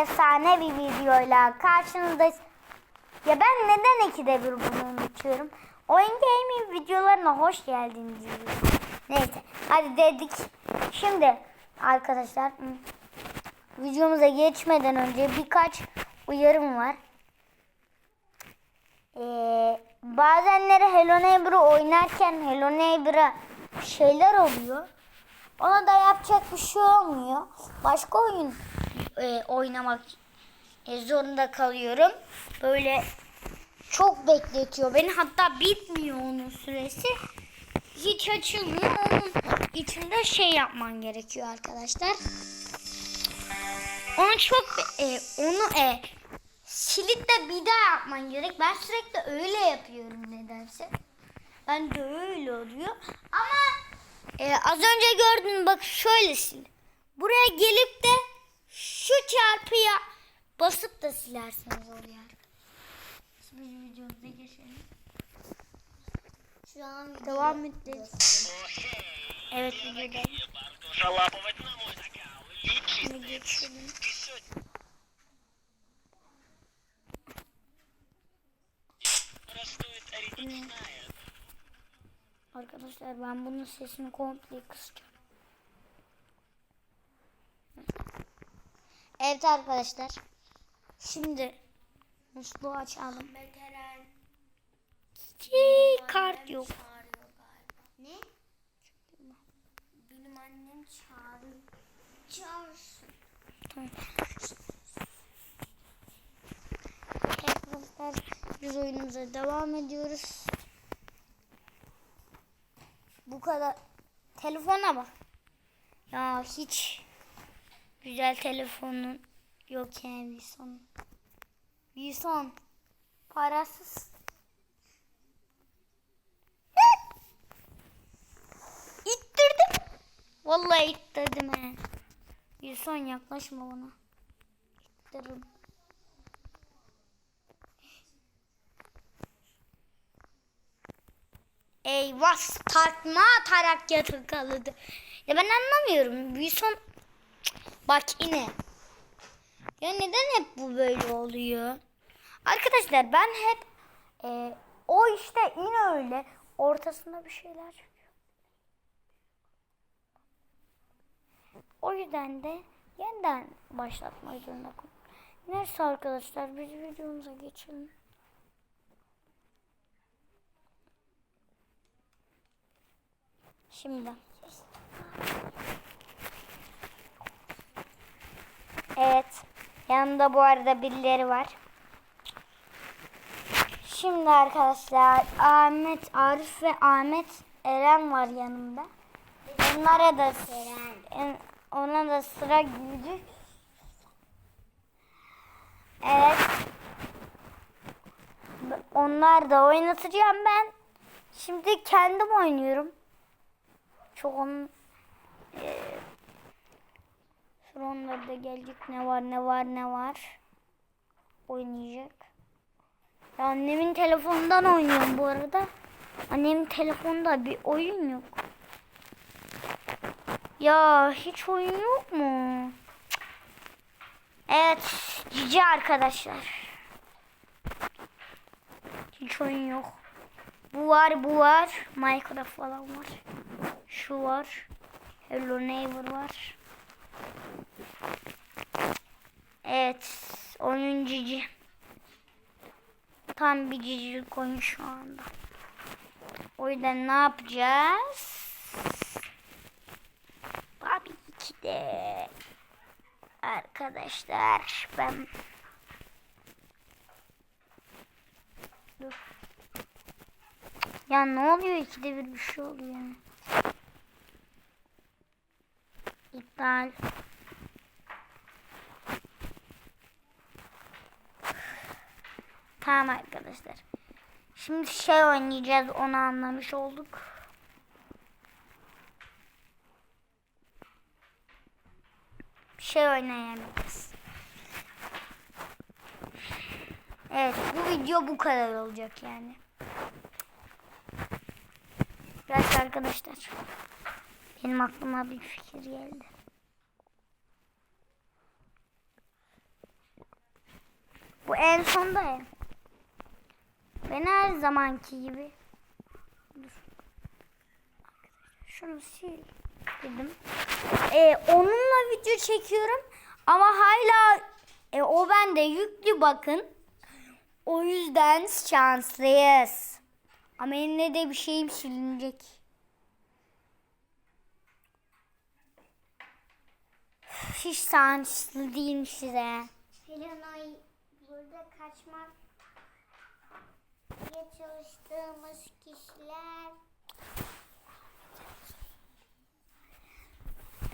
efsane bir videoyla karşınızdayız. Ya ben neden ikide bir bunu unutuyorum? Oyun gaming videolarına hoş geldiniz. Neyse hadi dedik. Şimdi arkadaşlar videomuza geçmeden önce birkaç uyarım var. Ee, bazenleri Hello Neighbor'ı oynarken Hello Neighbor'a şeyler oluyor. Ona da yapacak bir şey olmuyor. Başka oyun e, oynamak e, zorunda kalıyorum. Böyle çok bekletiyor beni. Hatta bitmiyor onun süresi. Hiç açılmıyor. Onun içinde şey yapman gerekiyor arkadaşlar. Onu çok e, onu e, silip de bir daha yapman gerek. Ben sürekli öyle yapıyorum nedense. Ben de öyle oluyor. Ama e, az önce gördün bak şöyle sil. Buraya gelip de şu çarpıya basıp da silersiniz oluyor. Şimdi videomuza geçelim. Şu an Devam edelim. Evet videoda. Шалапова на мой накал. Личи Şimdi geçelim. стоит аритмичная. Arkadaşlar ben bunun sesini komple kısacağım. Evet arkadaşlar. Şimdi musluğu açalım. Veteran Ki kart yok. Ne? Benim annem çağırıyor. Çağırsın. Tamam. Arkadaşlar biz oyunumuza devam ediyoruz. Kadar. Telefona bak. Ya hiç güzel telefonun yok yani Wilson. Wilson parasız. İttirdim. Vallahi ittirdim he. Wilson yaklaşma bana. İttiririm. Eyvah tartma atarak yakaladı. Ya ben anlamıyorum. Cık, bak yine. Ya neden hep bu böyle oluyor? Arkadaşlar ben hep e, o işte yine öyle ortasında bir şeyler çıkıyor. O yüzden de yeniden başlatmak zorunda kaldım. Neyse arkadaşlar biz videomuza geçelim. Şimdi. Evet. Yanında bu arada birileri var. Şimdi arkadaşlar Ahmet, Arif ve Ahmet Eren var yanımda. Onlara da ona da sıra gelecek. Evet. Onlar da oynatacağım ben. Şimdi kendim oynuyorum. Çok onun eee Sonra onlar da gelecek ne var ne var ne var. Oynayacak. Ya annemin telefonundan oynuyorum bu arada. Annemin telefonunda bir oyun yok. Ya hiç oyun yok mu? Evet cici arkadaşlar. Hiç oyun yok. Bu var bu var. Minecraft falan var. Şu var. Hello Neighbor var. Evet. Oyun cici. Tam bir cicilik oyun şu anda. O yüzden ne yapacağız? Tabii ki de arkadaşlar ben Dur. Ya ne oluyor ikide bir bir şey oluyor yani. İptal. Tamam arkadaşlar. Şimdi şey oynayacağız onu anlamış olduk. Şey oynayamayacağız. Evet bu video bu kadar olacak yani. Biraz arkadaşlar. Benim aklıma bir fikir geldi. Bu en sonda ya. Ben her zamanki gibi. Dur. Şunu sil dedim. Ee, onunla video çekiyorum ama hala e, o bende yüklü bakın. O yüzden şanslıyız. Ama yine de bir şeyim silinecek. Hiç şanslı değilim size. Helenay burada kaçmak diye çalıştığımız kişiler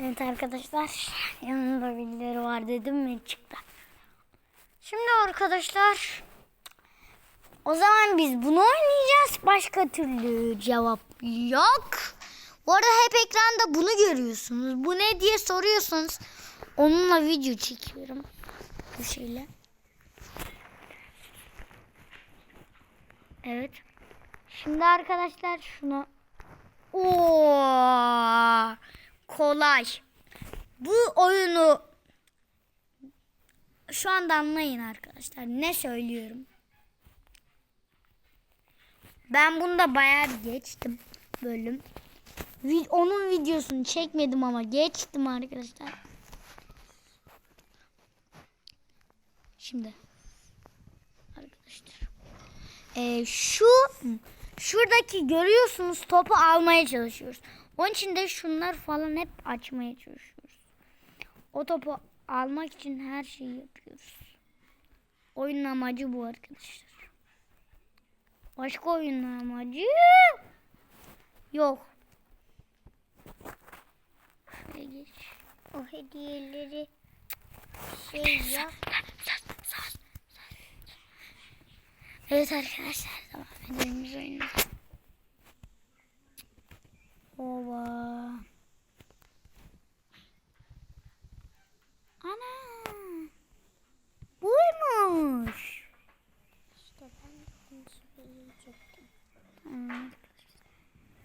Evet arkadaşlar yanında birileri var dedim mi çıktı. Şimdi arkadaşlar o zaman biz bunu oynayacağız. Başka türlü cevap yok. Bu arada hep ekranda bunu görüyorsunuz. Bu ne diye soruyorsunuz. Onunla video çekiyorum. Bu şeyle. Evet. Şimdi arkadaşlar şunu Oo, kolay. Bu oyunu şu anda anlayın arkadaşlar. Ne söylüyorum? Ben bunda bayağı bir geçtim bölüm. Onun videosunu çekmedim ama geçtim arkadaşlar. Şimdi arkadaşlar. Ee, şu şuradaki görüyorsunuz topu almaya çalışıyoruz. Onun için de şunlar falan hep açmaya çalışıyoruz. O topu almak için her şeyi yapıyoruz. Oyunun amacı bu arkadaşlar. Başka oyunun amacı yok. Şuraya geç. o hediyeleri şey yap. Evet arkadaşlar devam edelim biz oyuna. Oba. Ana. Buymuş. İşte ben bunu. Tamam.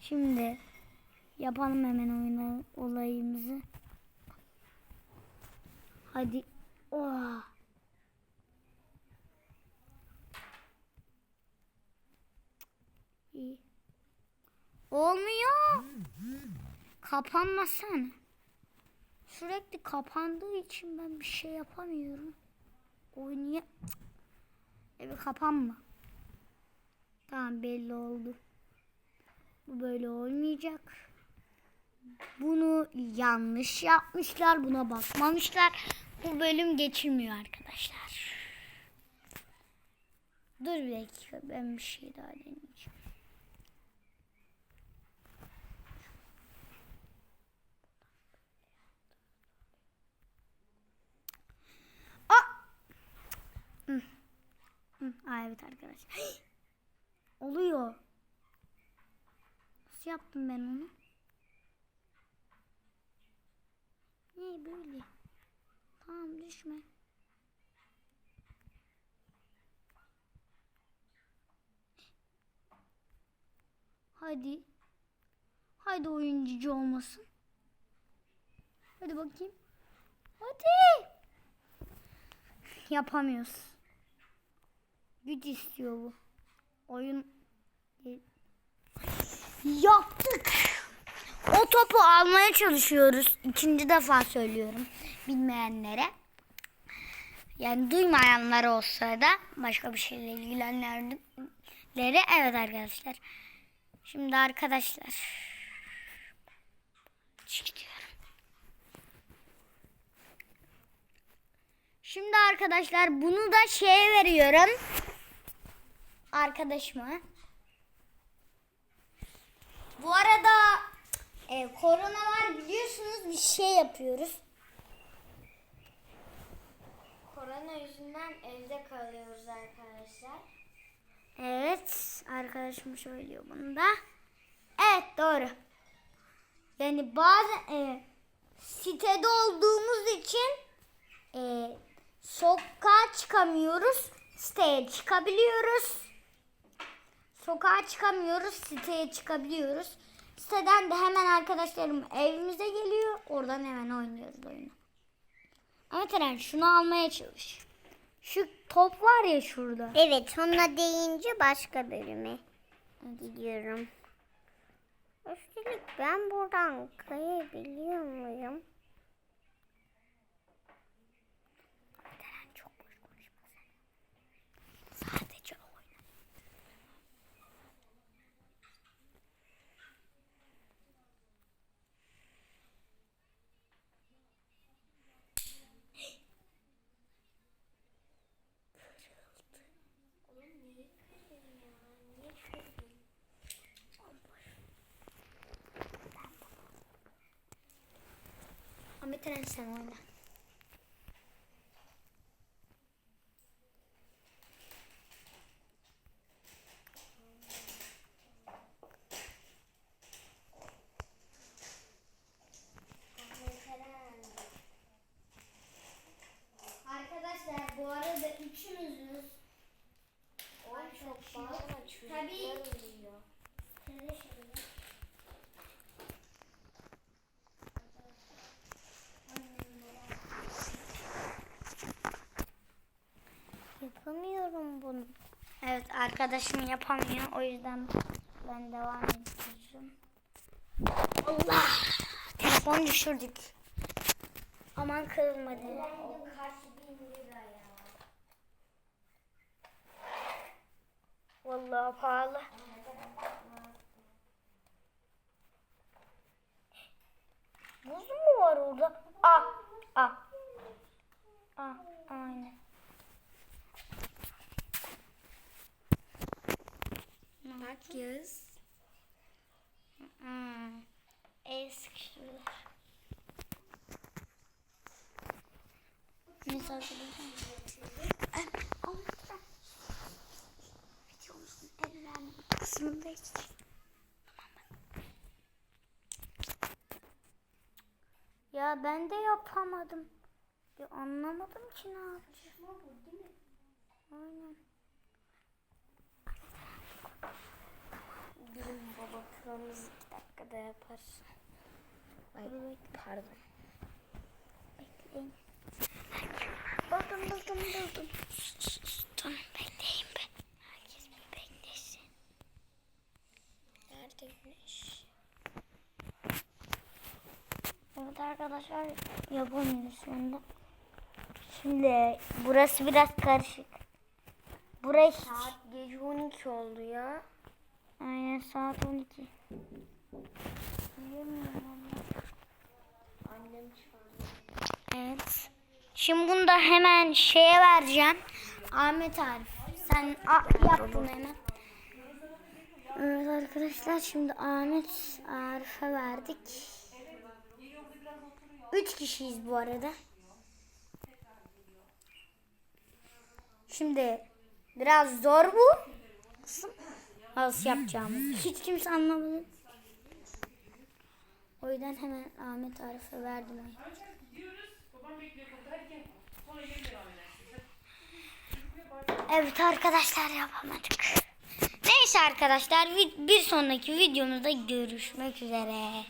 Şimdi yapalım hemen oyuna olayımızı. Hadi. Kapanmasana. Sürekli kapandığı için ben bir şey yapamıyorum. Oynaya... Evet kapanma. Tamam belli oldu. Bu böyle olmayacak. Bunu yanlış yapmışlar. Buna bakmamışlar. Bu bölüm geçilmiyor arkadaşlar. Dur bir dakika. Ben bir şey daha deneyeceğim. Aa, evet arkadaşlar. Oluyor. Nasıl yaptım ben onu? Niye böyle? Tamam düşme. Hadi. Hadi oyuncu olmasın. Hadi bakayım. Hadi. Yapamıyoruz. Güç istiyor bu. Oyun Yaptık. O topu almaya çalışıyoruz. İkinci defa söylüyorum bilmeyenlere. Yani duymayanlar olsa da başka bir şeyle ilgilenenlere evet arkadaşlar. Şimdi arkadaşlar çıkıyorum. Şimdi arkadaşlar bunu da şeye veriyorum. Arkadaşıma. Bu arada e, korona var biliyorsunuz bir şey yapıyoruz. Korona yüzünden evde kalıyoruz arkadaşlar. Evet arkadaşım söylüyor bunu da. Evet doğru. Yani bazen e, sitede olduğumuz için e, sokağa çıkamıyoruz. Siteye çıkabiliyoruz. Sokağa çıkamıyoruz. Siteye çıkabiliyoruz. Siteden de hemen arkadaşlarım evimize geliyor. Oradan hemen oynuyoruz oyunu. Ama Eren şunu almaya çalış. Şu top var ya şurada. Evet sonuna deyince başka bölüme gidiyorum. Üstelik ben buradan kayabiliyor muyum? Çok boş konuşma sen. Sadece oyna. Ahmet Eren sen oyna. Arkadaşlar bu arada üçümüzüz. Oy çok fazla Tabii. Yapamıyorum bunu. Evet arkadaşım yapamıyor. O yüzden ben devam edeceğim. Allah! Telefon düşürdük. Aman kırılmadı. Vallahi pahalı. Buz mu var orada? Ah! Ah! Ah! Aynen. Bak yüz. Hmm. El. Videomuzun en önemli kısmındayız. Ya ben de yapamadım. Ya anlamadım ki ne yapacağım. Aynen. Kılavuz iki dakikada yaparsın. Ay, pardon. Bekleyin. Buldum buldum buldum. Tamam bekleyin be. Herkes bir beklesin. Nerede güneş? Evet arkadaşlar yapamıyoruz şu anda. Şimdi burası biraz karışık. Burası Saat gece 12 oldu ya. Aynen saat 12. Bilmiyorum ama. Annem çağırdı. Evet. Şimdi bunu da hemen şeye vereceğim. Ahmet Arif. Sen a- yap bunu hemen. Evet arkadaşlar şimdi Ahmet Arif'e verdik. Üç kişiyiz bu arada. Şimdi biraz zor bu. kısım. Nasıl yapacağımızı. Hiç kimse anlamadı. O yüzden hemen Ahmet Arif'e verdim. Evet arkadaşlar yapamadık. Neyse arkadaşlar bir sonraki videomuzda görüşmek üzere.